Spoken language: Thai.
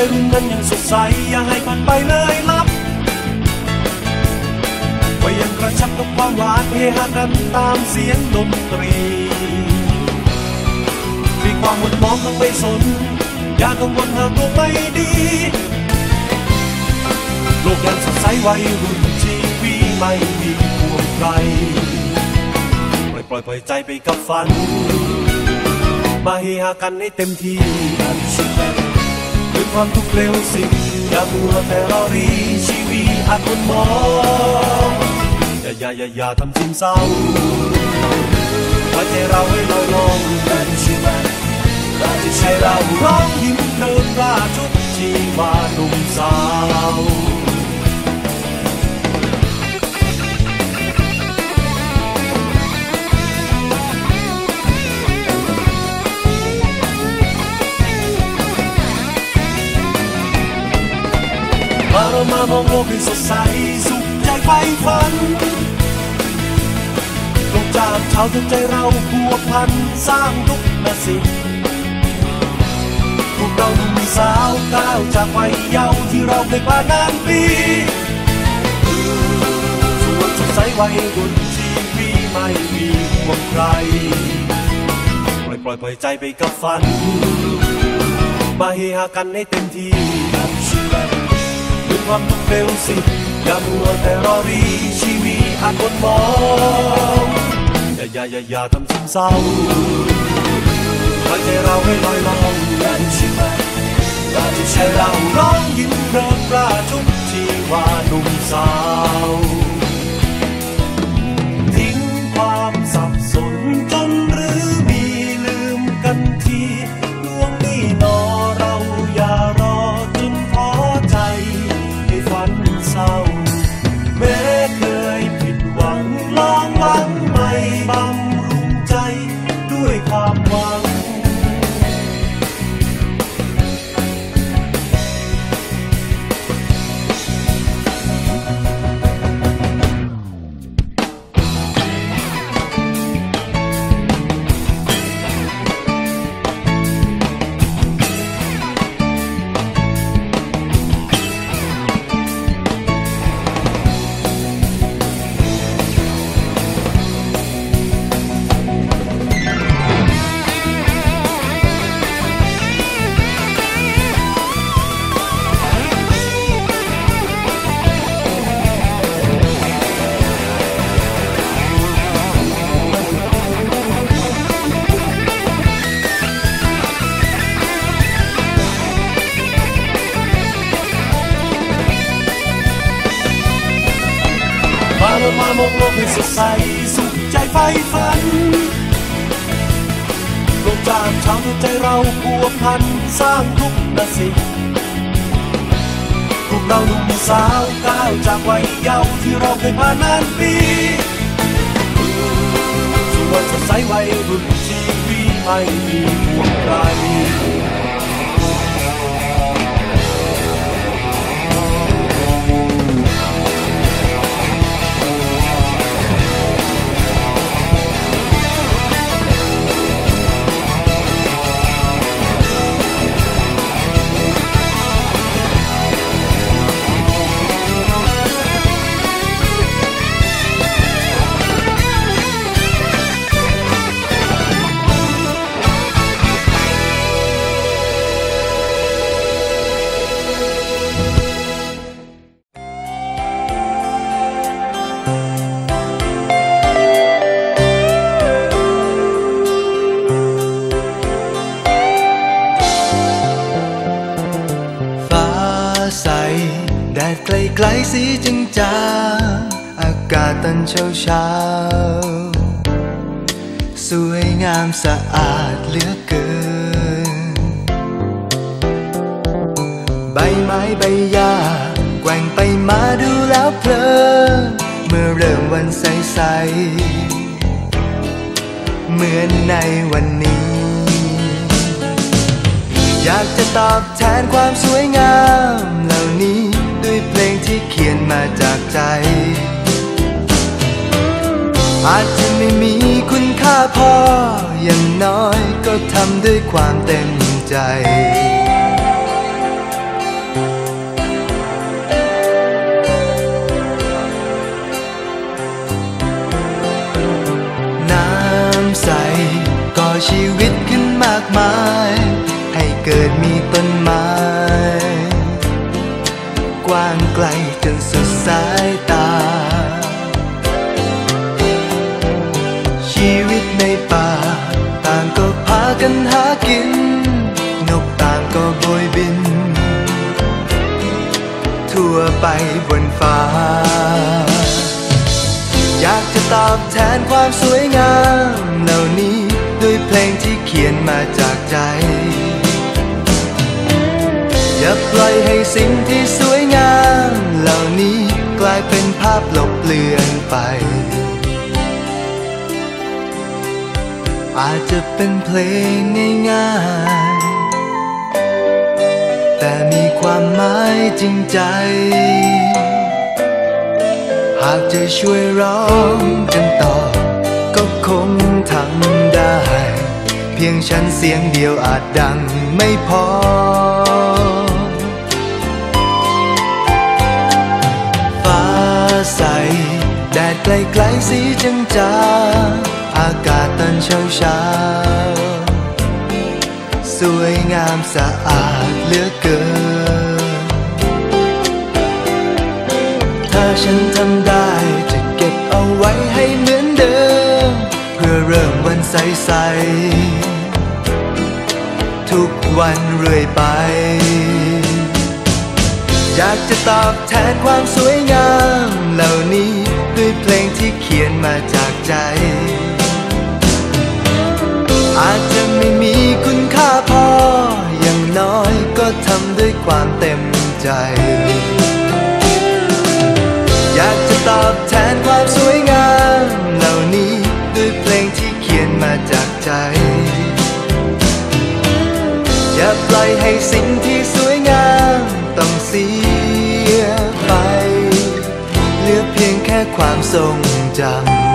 วัยรุ่นนั้นยังสดใสอย่าให้มันไปเลยลับไว้ยังกระชับกับความหวานเฮฮากันตามเสียงดนตรีมีความหมดมองต้องไปสนอย่ากังวลหากตัวไม่ดี โลกยังสดใสวัยรุ่นชีวีไม่มีห่วงใครปล่อยปล่อยปล่อยใจไปกับฝัน มาเฮฮากันให้เต็มที่ ด้วยความทุกข์เร็วสิอย่ามัวแต่รอรีชีวิตอาจคนมองอย่าอย่าอย่าอย่าทำสิ้นเศร้าไว้ใจเราให้เราลองเป็นชีวิตเราจะใช้เราร้องยิ้มเดินกล้าทุกชีวาหนุ่มสาว เรามามองโลกให้สดใสสุขใจไฟฝันลกจากเช้าจนใจเราพัวพันสร้างทุกนาสิพวกเราหนุ่มสาวก้าวจากวัยเยาว์ที่เราเคยผ่านนานปีสวนสดใสวัยรุ่นชีวีไม่มีห่วงใคร ปล่อยปล่อยปล่อยใจไปกับฝัน มาเฮฮากันให้เต็มที่ ความทุกข์เร็วสิอย่ามัวแต่รอรีชีวิตอาคนมองอย่าอย่าอย่าอย่าทำซ้ำเศร้าปล่อยใจเราให้ลอยลองกันใช่ไหมที่ใช้เราร้องยิ้มเริงร่าทุกที่วาหนุ่มสาว มาเรามามองโลกให้สดใส สุขใจไฟฝันโลกจากช้าจนใจเราพัวพัน สร้างทุกนาสิพวกเราหนุ่มสาวก้าวจากวัยเยาว์ที่เราเคยผ่านนานปีส่วนสดใสวัยรุ่นชีวิตไม่มีห่วงใคร อนเช้าเช้า สวยงามสะอาดเหลือเกิน ใบไม้ใบหญ้าแกว่งไปมาดูแล้วเพลินเมื่อเริ่มวันใสๆเหมือนในวันนี้ อยากจะตอบแทนความสวยงามเหล่านี้ด้วยเพลงที่เขียนมาจากใจ อาจจะไม่มีคุณค่าพอ อย่างน้อยก็ทำด้วยความเต็มใจ น้ำใสก่อชีวิตขึ้นมากมาย ไปบนฟ้า อยากจะตอบแทนความสวยงามเหล่านี้ด้วยเพลงที่เขียนมาจากใจ อย่าปล่อยให้สิ่งที่สวยงามเหล่านี้กลายเป็นภาพลบเลือนไป อาจจะเป็นเพลงง่ายๆ จริงใจ หากจะช่วยร้องกันต่อ ก็คงทำได้ เพียงฉันเสียงเดียวอาจดังไม่พอ ฟ้าใส แดดไกลๆสีจางจางอากาศตอนเช้าเช้าสวยงามสะอาดเหลือเกิน ถ้าฉันทำได้ จะเก็บเอาไว้ให้เหมือนเดิม เพื่อเริ่มวันใสๆทุกวันเรื่อยไป อยากจะตอบแทนความสวยงามเหล่านี้ด้วยเพลงที่เขียนมาจากใจ อาจจะไม่มีคุณค่าพอ อย่างน้อยก็ทำด้วยความเต็มใจ ใจ อย่าปล่อยให้สิ่งที่สวยงามต้องเสียไป เหลือเพียงแค่ความทรงจำ